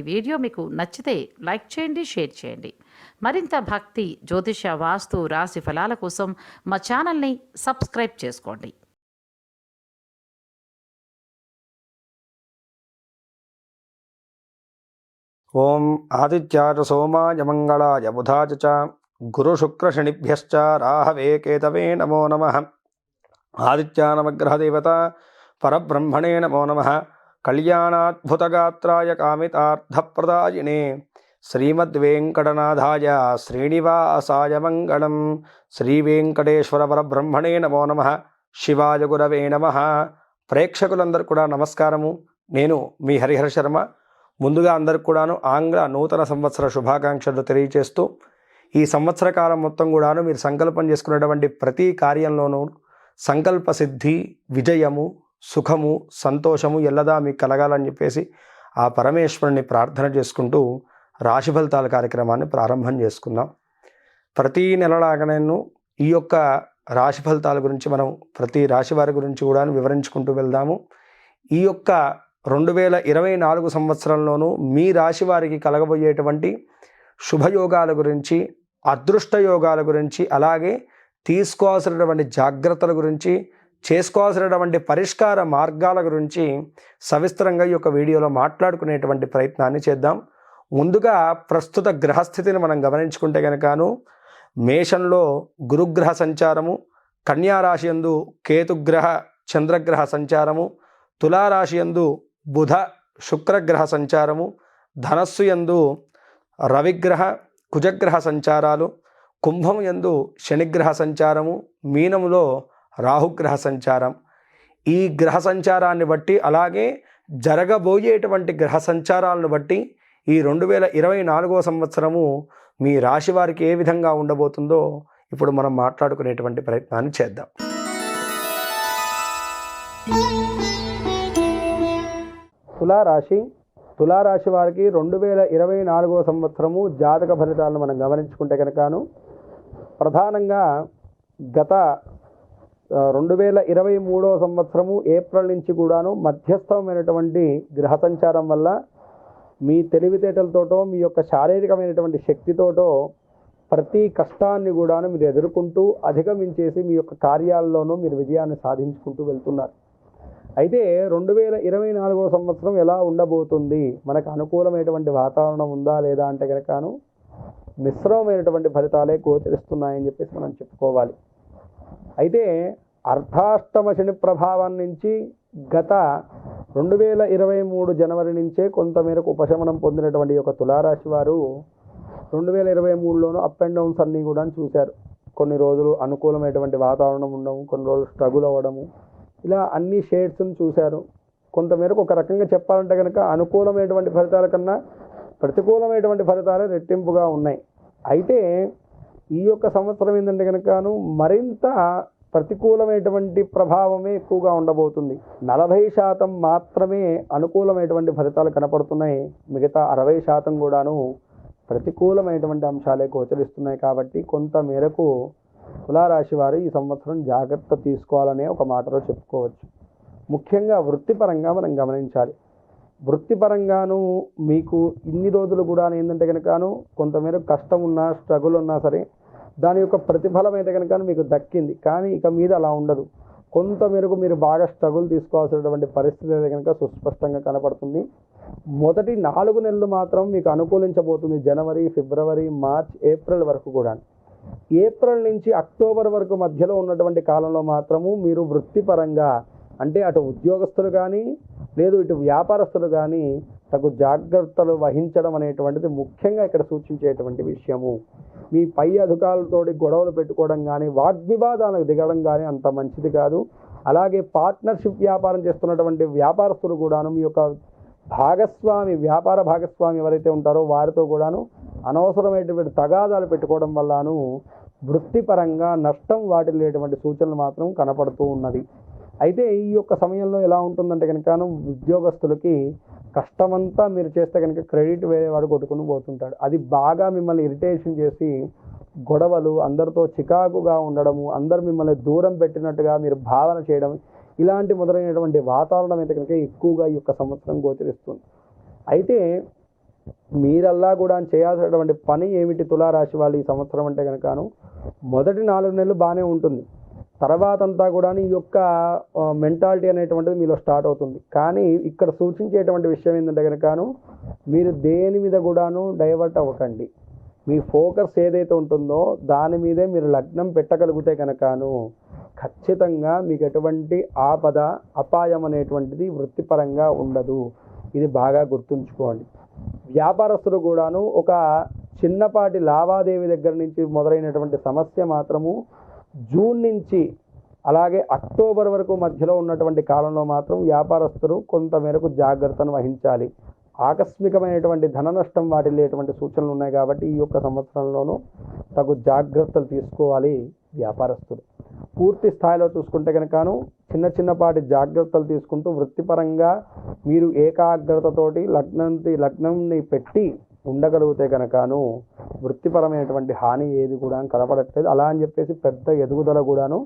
ఈ వీడియో మీకు నచ్చితే లైక్ చేయండి షేర్ చేయండి. మరింత భక్తి జ్యోతిష వాస్తు రాశి ఫలాల కోసం మా ఛానల్ని సబ్స్క్రైబ్ చేసుకోండి. ఓం ఆదిత్యాచ సోమాయ మంగళాయ బుధాయ చ గురుశుక్రశనిభ్యశ్చ రాహవే కేతవే నమో నమ. ఆదిత్యానమగ్రహదేవత పరబ్రహ్మణే నమో నమ. కళ్యాణాద్భుతగాత్రాయ కామితార్థప్రదాయినే శ్రీమద్వేంకటనాథాయ శ్రీనివాసాయ మంగళం. శ్రీవేంకటేశ్వర పరబ్రహ్మణే నమో నమ. శివాయ గురవే నమ. ప్రేక్షకులందరూ కూడా నమస్కారము. నేను మీ హరిహర శర్మ. ముందుగా అందరికి కూడాను ఆంగ్ల నూతన సంవత్సర శుభాకాంక్షలు తెలియజేస్తూ ఈ సంవత్సర కాలం మొత్తం కూడాను మీరు సంకల్పం చేసుకున్నటువంటి ప్రతి కార్యంలోనూ సంకల్ప సిద్ధి విజయము సుఖము సంతోషము ఎల్లదా మీకు కలగాలని చెప్పేసి ఆ పరమేశ్వరుని ప్రార్థన చేసుకుంటూ రాశి ఫలితాల కార్యక్రమాన్ని ప్రారంభం చేసుకుందాం. ప్రతి నెలలాగానేను ఈ యొక్క రాశి ఫలితాల గురించి మనం ప్రతి రాశి వారి గురించి కూడా వివరించుకుంటూ వెళ్దాము. ఈ యొక్క రెండు వేల ఇరవై నాలుగు సంవత్సరంలోనూ మీ రాశి వారికి కలగబోయేటువంటి శుభయోగాల గురించి అదృష్ట యోగాల గురించి అలాగే తీసుకోవాల్సినటువంటి జాగ్రత్తల గురించి చేసుకోవాల్సినటువంటి పరిష్కార మార్గాల గురించి సవిస్తరంగా ఈ యొక్క వీడియోలో మాట్లాడుకునేటువంటి ప్రయత్నాన్ని చేద్దాం. ముందుగా ప్రస్తుత గ్రహస్థితిని మనం గమనించుకుంటే కనుకను మేషంలో గురుగ్రహ సంచారము కన్యారాశి యందు కేతుగ్రహ చంద్రగ్రహ సంచారము తులారాశి యందు బుధ శుక్రగ్రహ సంచారము ధనస్సు యందు రవిగ్రహ కుజగ్రహ సంచారాలు కుంభం యందు శనిగ్రహ సంచారము మీనములో రాహుగ్రహ సంచారం. ఈ గ్రహ సంచారాన్ని బట్టి అలాగే జరగబోయేటువంటి గ్రహ సంచారాలను బట్టి ఈ రెండు వేల ఇరవై నాలుగో సంవత్సరము మీ రాశి వారికి ఏ విధంగా ఉండబోతుందో ఇప్పుడు మనం మాట్లాడుకునేటువంటి ప్రయత్నాన్ని చేద్దాం. తులారాశి తులారాశి వారికి రెండు వేల ఇరవై నాలుగో సంవత్సరము జాతక ఫలితాలను మనం గమనించుకుంటే కనుకను ప్రధానంగా గత రెండు వేల ఇరవై మూడో సంవత్సరము ఏప్రిల్ నుంచి కూడాను మధ్యస్థమైనటువంటి గ్రహ సంచారం వల్ల మీ తెలివితేటలతోటో మీ యొక్క శారీరకమైనటువంటి శక్తితోటో ప్రతి కష్టాన్ని కూడాను మీరు ఎదుర్కొంటూ అధిగమించేసి మీ యొక్క కార్యాల్లోనూ మీరు విజయాన్ని సాధించుకుంటూ వెళ్తున్నారు. అయితే రెండు వేల ఇరవై నాలుగో సంవత్సరం ఎలా ఉండబోతుంది? మనకు అనుకూలమైనటువంటి వాతావరణం ఉందా లేదా అంటే కనుకను మిశ్రమమైనటువంటి ఫలితాలే గోచరిస్తున్నాయని చెప్పేసి మనం చెప్పుకోవాలి. అయితే అర్ధాష్టమ శని ప్రభావం నుంచి గత రెండు వేల ఇరవై మూడు జనవరి నుంచే కొంతమేరకు ఉపశమనం పొందినటువంటి ఒక యొక్క తులారాశి వారు రెండు వేల ఇరవై మూడులోనూ అప్ అండ్ డౌన్స్ అన్నీ కూడా చూశారు. కొన్ని రోజులు అనుకూలమైనటువంటి వాతావరణం ఉండము కొన్ని రోజులు స్ట్రగుల్ అవ్వడము ఇలా అన్ని షేడ్స్ని చూశారు. కొంతమేరకు ఒక రకంగా చెప్పాలంటే కనుక అనుకూలమైనటువంటి ఫలితాల కన్నా ప్రతికూలమైనటువంటి ఫలితాలు రెట్టింపుగా ఉన్నాయి. అయితే ఈ యొక్క సంవత్సరం ఏంటంటే కనుకను మరింత ప్రతికూలమైనటువంటి ప్రభావమే ఎక్కువగా ఉండబోతుంది. నలభై శాతం మాత్రమే అనుకూలమైనటువంటి ఫలితాలు కనపడుతున్నాయి. మిగతా అరవై శాతం కూడాను ప్రతికూలమైనటువంటి అంశాలే గోచరిస్తున్నాయి కాబట్టి కొంత మేరకు తులారాశి వారు ఈ సంవత్సరం జాగ్రత్త తీసుకోవాలనే ఒక మాటలో చెప్పుకోవచ్చు. ముఖ్యంగా వృత్తిపరంగా మనం గమనించాలి. వృత్తిపరంగాను మీకు ఇన్ని రోజులు కూడా ఏంటంటే కనుకను కొంతమేర కష్టం ఉన్నా స్ట్రగుల్ ఉన్నా సరే దాని యొక్క ప్రతిఫలం అయితే కనుక మీకు దక్కింది. కానీ ఇక మీద అలా ఉండదు. కొంత మేరకు మీరు బాగా స్ట్రగుల్ తీసుకోవాల్సినటువంటి పరిస్థితి అయితే కనుక సుస్పష్టంగా కనపడుతుంది. మొదటి నాలుగు నెలలు మాత్రం మీకు అనుకూలించబోతుంది. జనవరి ఫిబ్రవరి మార్చ్ ఏప్రిల్ వరకు కూడా. ఏప్రిల్ నుంచి అక్టోబర్ వరకు మధ్యలో ఉన్నటువంటి కాలంలో మాత్రము మీరు వృత్తిపరంగా అంటే అటు ఉద్యోగస్తులు కానీ లేదు ఇటు వ్యాపారస్తులు కానీ తగు జాగ్రత్తలు వహించడం అనేటువంటిది ముఖ్యంగా ఇక్కడ సూచించేటువంటి విషయము. మీ పై అధికారులతోటి గొడవలు పెట్టుకోవడం కానీ వాగ్వివాదాలకు దిగడం కానీ అంత మంచిది కాదు. అలాగే పార్ట్నర్షిప్ వ్యాపారం చేస్తున్నటువంటి వ్యాపారస్తులు కూడాను మీ యొక్క భాగస్వామి వ్యాపార భాగస్వామి ఎవరైతే ఉంటారో వారితో కూడాను అనవసరమైనటువంటి తగాదాలు పెట్టుకోవడం వల్లను వృత్తిపరంగా నష్టం వాటిల్లేటువంటి సూచనలు మాత్రం కనపడుతూ ఉన్నది. అయితే ఈ యొక్క సమయంలో ఎలా ఉంటుందంటే కనుక ఉద్యోగస్తులకి కష్టమంతా మీరు చేస్తే కనుక క్రెడిట్ వేరే వాడు కొట్టుకుని పోతుంటాడు. అది బాగా మిమ్మల్ని ఇరిటేషన్ చేసి గొడవలు అందరితో చికాకుగా ఉండడము అందరు మిమ్మల్ని దూరం పెట్టినట్టుగా మీరు భావన చేయడం ఇలాంటి మొదలైనటువంటి వాతావరణం అయితే కనుక ఎక్కువగా ఈ యొక్క సంవత్సరం గోచరిస్తుంది. అయితే మీరల్లా కూడా చేయాల్సినటువంటి పని ఏమిటి? తులారాశి వాళ్ళు ఈ సంవత్సరం అంటే కనుకను మొదటి నాలుగు నెలలు బాగానే ఉంటుంది. తర్వాత అంతా కూడా ఈ యొక్క మెంటాలిటీ అనేటువంటిది మీలో స్టార్ట్ అవుతుంది. కానీ ఇక్కడ సూచించేటువంటి విషయం ఏంటంటే కనుకను మీరు దేని మీద కూడాను డైవర్ట్ అవ్వకండి. మీ ఫోకస్ ఏదైతే ఉంటుందో దాని మీదే మీరు లగ్నం పెట్టగలిగితే కనుకను ఖచ్చితంగా మీకు ఎటువంటి ఆపద అపాయం అనేటువంటిది వృత్తిపరంగా ఉండదు. ఇది బాగా గుర్తుంచుకోండి. వ్యాపారస్తులు కూడాను ఒక చిన్నపాటి లావాదేవీ దగ్గర నుంచి మొదలైనటువంటి సమస్య మాత్రము జూన్ నుంచి అలాగే అక్టోబర్ వరకు మధ్యలో ఉన్నటువంటి కాలంలో మాత్రం వ్యాపారస్తులు కొంత మేరకు జాగ్రత్తను వహించాలి. ఆకస్మికమైనటువంటి ధన నష్టం వాటిల్లేటువంటి సూచనలు ఉన్నాయి కాబట్టి ఈ యొక్క సంవత్సరంలోనూ తగు జాగ్రత్తలు తీసుకోవాలి వ్యాపారస్తులు. పూర్తి స్థాయిలో చూసుకుంటే కనుకను చిన్న చిన్నపాటి జాగ్రత్తలు తీసుకుంటూ వృత్తిపరంగా మీరు ఏకాగ్రతతోటి లగ్నంతి లగ్నంని పెట్టి ఉండగలిగితే కనుకను వృత్తిపరమైనటువంటి హాని ఏది కూడా కనపడట్లేదు. అలా అని చెప్పేసి పెద్ద ఎదుగుదల కూడాను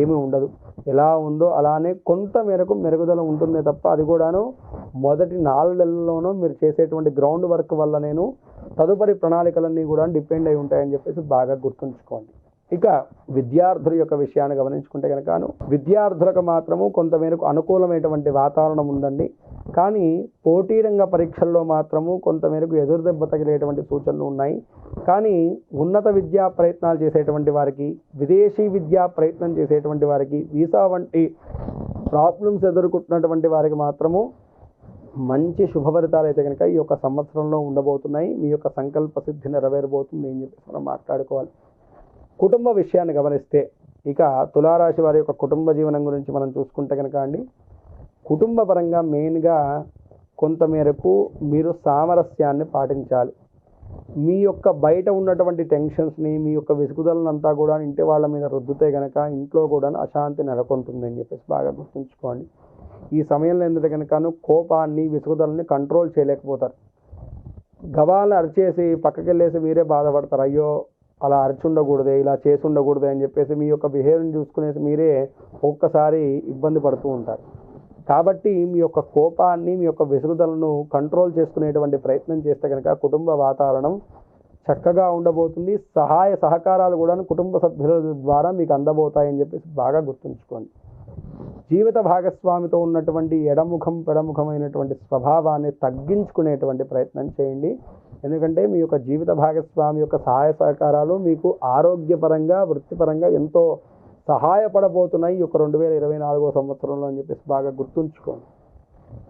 ఏమీ ఉండదు. ఎలా ఉందో అలానే కొంత మేరకు మెరుగుదల ఉంటుందే తప్ప అది కూడాను మొదటి నాలుగు మీరు చేసేటువంటి గ్రౌండ్ వర్క్ వల్ల నేను తదుపరి ప్రణాళికలన్నీ కూడా డిపెండ్ అయి ఉంటాయని చెప్పేసి బాగా గుర్తుంచుకోండి. ఇక విద్యార్థుల యొక్క విషయాన్ని గమనించుకుంటే కనుకను విద్యార్థులకు మాత్రము కొంతమేరకు అనుకూలమైనటువంటి వాతావరణం ఉందండి. కానీ పోటీ రంగ పరీక్షల్లో మాత్రము కొంతమేరకు ఎదురుదెబ్బ తగిలేటువంటి సూచనలు ఉన్నాయి. కానీ ఉన్నత విద్యా ప్రయత్నాలు చేసేటువంటి వారికి విదేశీ విద్యా ప్రయత్నం చేసేటువంటి వారికి వీసా వంటి ప్రాబ్లమ్స్ ఎదుర్కొంటున్నటువంటి వారికి మాత్రము మంచి శుభఫలితాలు అయితే కనుక ఈ యొక్క సంవత్సరంలో ఉండబోతున్నాయి. మీ యొక్క సంకల్ప సిద్ధి నెరవేరబోతుంది అని చెప్పేసి మనం మాట్లాడుకోవాలి. కుటుంబ విషయాన్ని గమనిస్తే ఇక తులారాశి వారి యొక్క కుటుంబ జీవనం గురించి మనం చూసుకుంటే కనుక అండి కుటుంబ పరంగా మెయిన్గా కొంతమేరకు మీరు సామరస్యాన్ని పాటించాలి. మీ యొక్క బయట ఉన్నటువంటి టెన్షన్స్ని మీ యొక్క విసుగుదలనంతా కూడా ఇంటి వాళ్ళ మీద రుద్దుతే కనుక ఇంట్లో కూడా అశాంతి నెలకొంటుంది అని చెప్పేసి బాగా గుర్తుంచుకోండి. ఈ సమయంలో ఏంటంటే కనుకను కోపాన్ని విసుగుదలని కంట్రోల్ చేయలేకపోతారు. గవాలు అరిచేసి పక్కకెళ్ళేసి మీరే బాధపడతారు. అయ్యో అలా అరిచి ఉండకూడదు ఇలా చేసి ఉండకూడదే అని చెప్పేసి మీ యొక్క బిహేవియర్ని చూసుకునేసి మీరే ఒక్కసారి ఇబ్బంది పడుతూ ఉంటారు. కాబట్టి మీ యొక్క కోపాన్ని మీ యొక్క విసుగుదలను కంట్రోల్ చేసుకునేటువంటి ప్రయత్నం చేస్తే కనుక కుటుంబ వాతావరణం చక్కగా ఉండబోతుంది. సహాయ సహకారాలు కూడా కుటుంబ సభ్యుల ద్వారా మీకు అందబోతాయని చెప్పేసి బాగా గుర్తుంచుకోండి. జీవిత భాగస్వామితో ఉన్నటువంటి ఎడముఖం పెడముఖమైనటువంటి స్వభావాన్ని తగ్గించుకునేటువంటి ప్రయత్నం చేయండి. ఎందుకంటే మీ యొక్క జీవిత భాగస్వామి యొక్క సహాయ సహకారాలు మీకు ఆరోగ్యపరంగా వృత్తిపరంగా ఎంతో సహాయపడబోతున్నాయి ఈ యొక్క రెండు వేల ఇరవై నాలుగో సంవత్సరంలో అని చెప్పేసి బాగా గుర్తుంచుకోండి.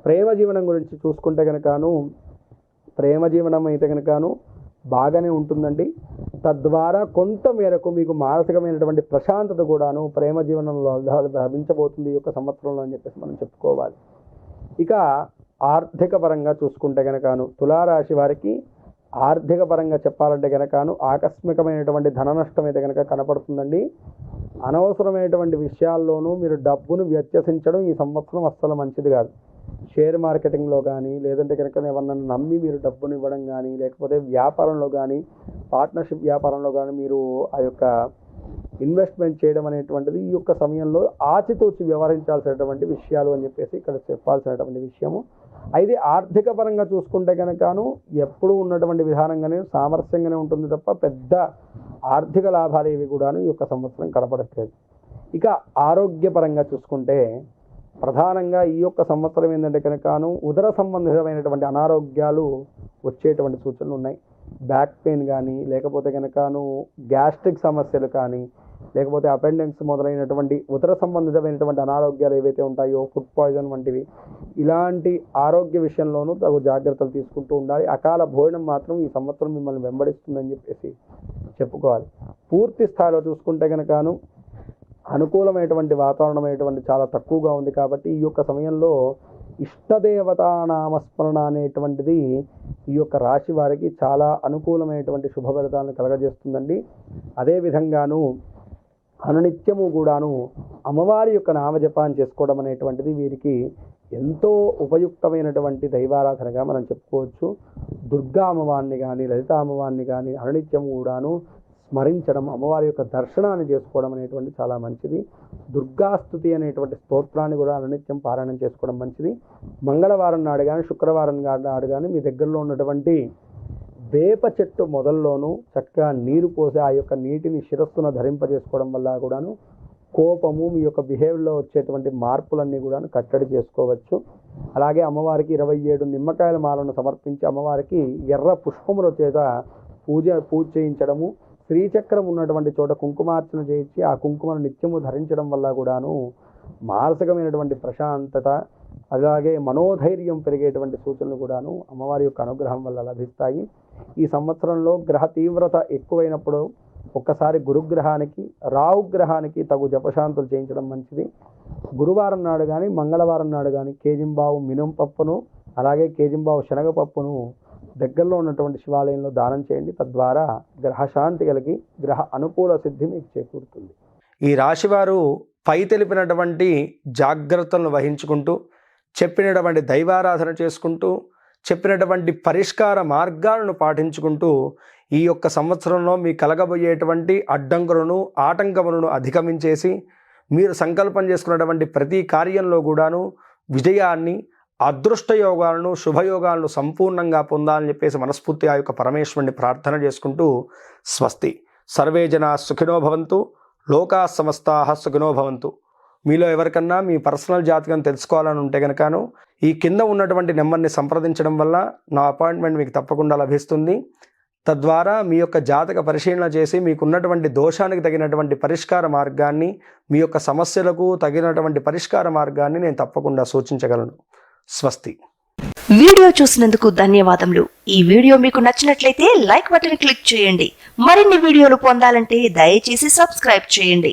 ప్రేమ జీవనం గురించి చూసుకుంటే కనుకను ప్రేమ జీవనం అయితే కనుకను బాగానే ఉంటుందండి. తద్వారా కొంత మేరకు మీకు మానసికమైనటువంటి ప్రశాంతత కూడాను ప్రేమ జీవనంలో లభించబోతుంది ఈ యొక్క సంవత్సరంలో అని చెప్పేసి మనం చెప్పుకోవాలి. ఇక ఆర్థిక పరంగా చూసుకుంటే కనుకను తులారాశి వారికి ఆర్థిక పరంగా చెప్పాలంటే కనుకను ఆకస్మికమైనటువంటి ధన నష్టం అయితే కనుక కనపడుతుందండి. అనవసరమైనటువంటి విషయాల్లోనూ మీరు డబ్బును వ్యత్యసించడం ఈ సంవత్సరం అస్సలు మంచిది కాదు. షేర్ మార్కెటింగ్లో కానీ లేదంటే కనుక ఎవరన్నా నమ్మి మీరు డబ్బును ఇవ్వడం కానీ లేకపోతే వ్యాపారంలో కానీ పార్ట్నర్షిప్ వ్యాపారంలో కానీ మీరు ఆ యొక్క ఇన్వెస్ట్మెంట్ చేయడం అనేటువంటిది ఈ యొక్క సమయంలో ఆచితూచి వ్యవహరించాల్సినటువంటి విషయాలు అని చెప్పేసి ఇక్కడ చెప్పాల్సినటువంటి విషయము. అయితే ఆర్థిక పరంగా చూసుకుంటే కనుకను ఎప్పుడు ఉన్నటువంటి విధానంగానే సామరస్యంగానే ఉంటుంది తప్ప పెద్ద ఆర్థిక లాభాలు ఏవి కూడాను ఈ యొక్క సంవత్సరం కనపడట్లేదు. ఇక ఆరోగ్యపరంగా చూసుకుంటే ప్రధానంగా ఈ యొక్క సంవత్సరం ఏంటంటే కనుకను ఉదర సంబంధితమైనటువంటి అనారోగ్యాలు వచ్చేటువంటి సూచనలు ఉన్నాయి. బ్యాక్ పెయిన్ కానీ లేకపోతే కనుకను గ్యాస్ట్రిక్ సమస్యలు కానీ లేకపోతే అపెండెన్స్ మొదలైనటువంటి ఉదర సంబంధితమైనటువంటి అనారోగ్యాలు ఏవైతే ఉంటాయో ఫుడ్ పాయిజన్ వంటివి ఇలాంటి ఆరోగ్య విషయంలోనూ తగు జాగ్రత్తలు తీసుకుంటూ ఉండాలి. అకాల భోజనం మాత్రం ఈ సంవత్సరం మిమ్మల్ని వెంబడిస్తుందని చెప్పేసి చెప్పుకోవాలి. పూర్తి స్థాయిలో చూసుకుంటే కనుకను అనుకూలమైనటువంటి వాతావరణం అనేటువంటి చాలా తక్కువగా ఉంది కాబట్టి ఈ యొక్క సమయంలో ఇష్టదేవతా నామస్మరణ అనేటువంటిది ఈ యొక్క రాశి వారికి చాలా అనుకూలమైనటువంటి శుభ ఫలితాలను కలగజేస్తుందండి. అదేవిధంగాను అనునిత్యము కూడాను అమ్మవారి యొక్క నామజపాన్ని చేసుకోవడం అనేటువంటిది వీరికి ఎంతో ఉపయుక్తమైనటువంటి దైవారాధనగా మనం చెప్పుకోవచ్చు. దుర్గా అమ్మవారిని కానీ లలిత అమ్మవారిని కానీ అనునిత్యము కూడాను స్మరించడం అమ్మవారి యొక్క దర్శనాన్ని చేసుకోవడం అనేటువంటి చాలా మంచిది. దుర్గాస్తుతి అనేటువంటి స్తోత్రాన్ని కూడా అనునిత్యం పారాయణం చేసుకోవడం మంచిది. మంగళవారం నాడు కానీ శుక్రవారం నాడు కానీ మీ దగ్గరలో ఉన్నటువంటి వేప చెట్టు మొదల్లోనూ చక్కగా నీరు పోసి ఆ యొక్క నీటిని శిరస్సున ధరింపజేసుకోవడం వల్ల కూడాను కోపము మీ యొక్క బిహేవియర్లో వచ్చేటువంటి మార్పులన్నీ కూడాను కట్టడి చేసుకోవచ్చు. అలాగే అమ్మవారికి ఇరవై ఏడు నిమ్మకాయల మాలను సమర్పించి అమ్మవారికి ఎర్ర పుష్పముల చేత పూజ పూజ చేయించడము శ్రీచక్రం ఉన్నటువంటి చోట కుంకుమార్చన చేయించి ఆ కుంకుమను నిత్యము ధరించడం వల్ల కూడాను మానసికమైనటువంటి ప్రశాంతత అలాగే మనోధైర్యం పెరిగేటువంటి సూచనలు కూడాను అమ్మవారి యొక్క అనుగ్రహం వల్ల లభిస్తాయి. ఈ సంవత్సరంలో గ్రహ తీవ్రత ఎక్కువైనప్పుడు ఒక్కసారి గురుగ్రహానికి రాహుగ్రహానికి తగు జపశాంతులు చేయించడం మంచిది. గురువారం నాడు కానీ మంగళవారం నాడు కానీ కేజింబావు మినుం పప్పును అలాగే కేజింబావు శనగపప్పును దగ్గరలో ఉన్నటువంటి శివాలయంలో దానం చేయండి. తద్వారా గ్రహశాంతి కలిగి గ్రహ అనుకూల సిద్ధి మీకు చేకూరుతుంది. ఈ రాశివారు పై తెలిపినటువంటి జాగ్రత్తలను వహించుకుంటూ చెప్పినటువంటి దైవారాధన చేసుకుంటూ చెప్పినటువంటి పరిష్కార మార్గాలను పాటించుకుంటూ ఈ యొక్క సంవత్సరంలో మీ కలగబోయేటువంటి అడ్డంకులను ఆటంకములను అధిగమించేసి మీరు సంకల్పం చేసుకున్నటువంటి ప్రతి కార్యంలో కూడాను విజయాన్ని అదృష్టయోగాలను శుభయోగాలను సంపూర్ణంగా పొందాలని చెప్పేసి మనస్ఫూర్తి ఆ యొక్క పరమేశ్వరుని ప్రార్థన చేసుకుంటూ స్వస్తి. సర్వే జనా సుఖినో భవంతు లోకా సమస్తా సుఖినో భవంతు. మీలో ఎవరికన్నా మీ పర్సనల్ జాతకం తెలుసుకోవాలని ఉంటే కనుకను ఈ కింద ఉన్నటువంటి నెంబర్ని సంప్రదించడం వల్ల నా అపాయింట్మెంట్ మీకు తప్పకుండా లభిస్తుంది. తద్వారా మీ యొక్క జాతక పరిశీలన చేసి మీకున్నటువంటి దోషానికి తగినటువంటి పరిష్కార మార్గాన్ని మీ యొక్క సమస్యలకు తగినటువంటి పరిష్కార మార్గాన్ని నేను తప్పకుండా సూచించగలను. స్వస్తి. వీడియో చూసినందుకు ధన్యవాదములు. ఈ వీడియో మీకు నచ్చినట్లయితే లైక్ బటన్ క్లిక్ చేయండి. మరిన్ని వీడియోలు పొందాలంటే దయచేసి సబ్స్క్రైబ్ చేయండి.